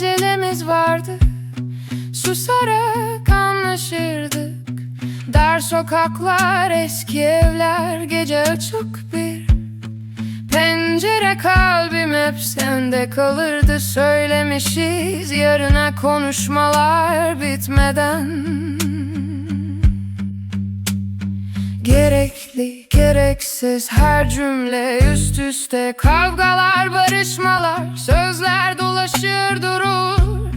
acelemiz vardı. Susarak anlaşırdık. Dar sokaklar, eski evler Gece açık bir pencere. Kalbim hep sende kalırdı. Söylemişiz yarına konuşmalar bitmeden. Gerekli gereksiz. Her cümle üst üste Kavgalar, barışmalar, sözler dolaşır durur.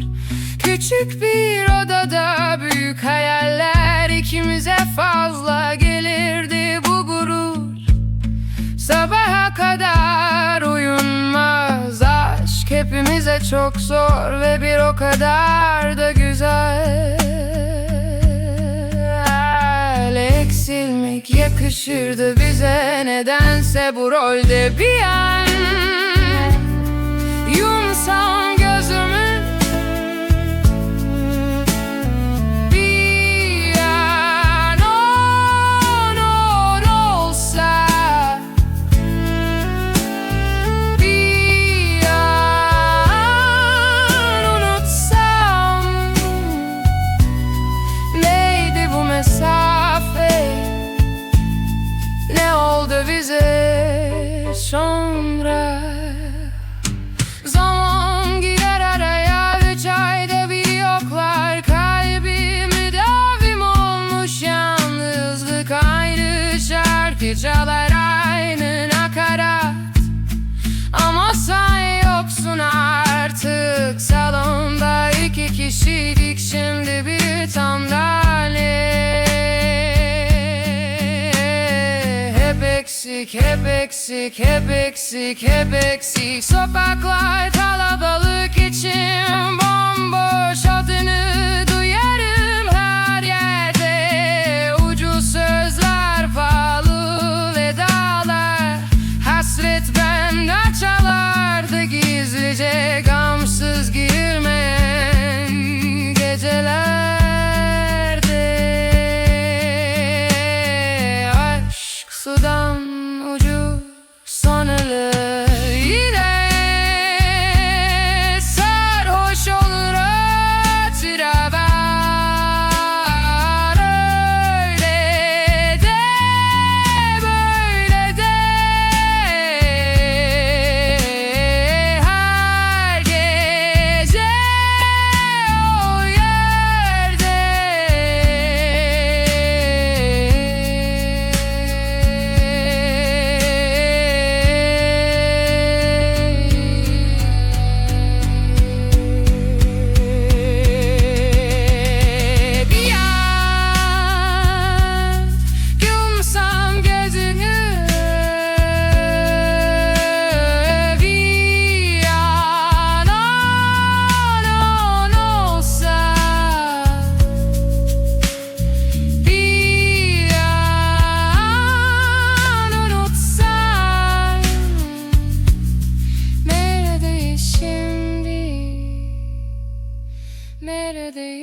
Küçük bir odada büyük hayaller ikimize fazla gelirdi bu gurur. Sabaha kadar uyunmaz aşk hepimize çok zor ve bir o kadar da güzel yakışırdı bize nedense bu rolde bir an. Yumsam gözümü bir an. Onun olsa bir an unutsam Neydi bu mesafe sonra Zaman girer araya Üç ayda bir yoklar. Kalbim müdavim olmuş Yalnızlık ayrı şarkı Aynı nakarat. Ama sen yoksun artık Salonda iki kişiydik eksik, hep eksik, hep eksik, hep eksik. Sokaklar kalabalık içim they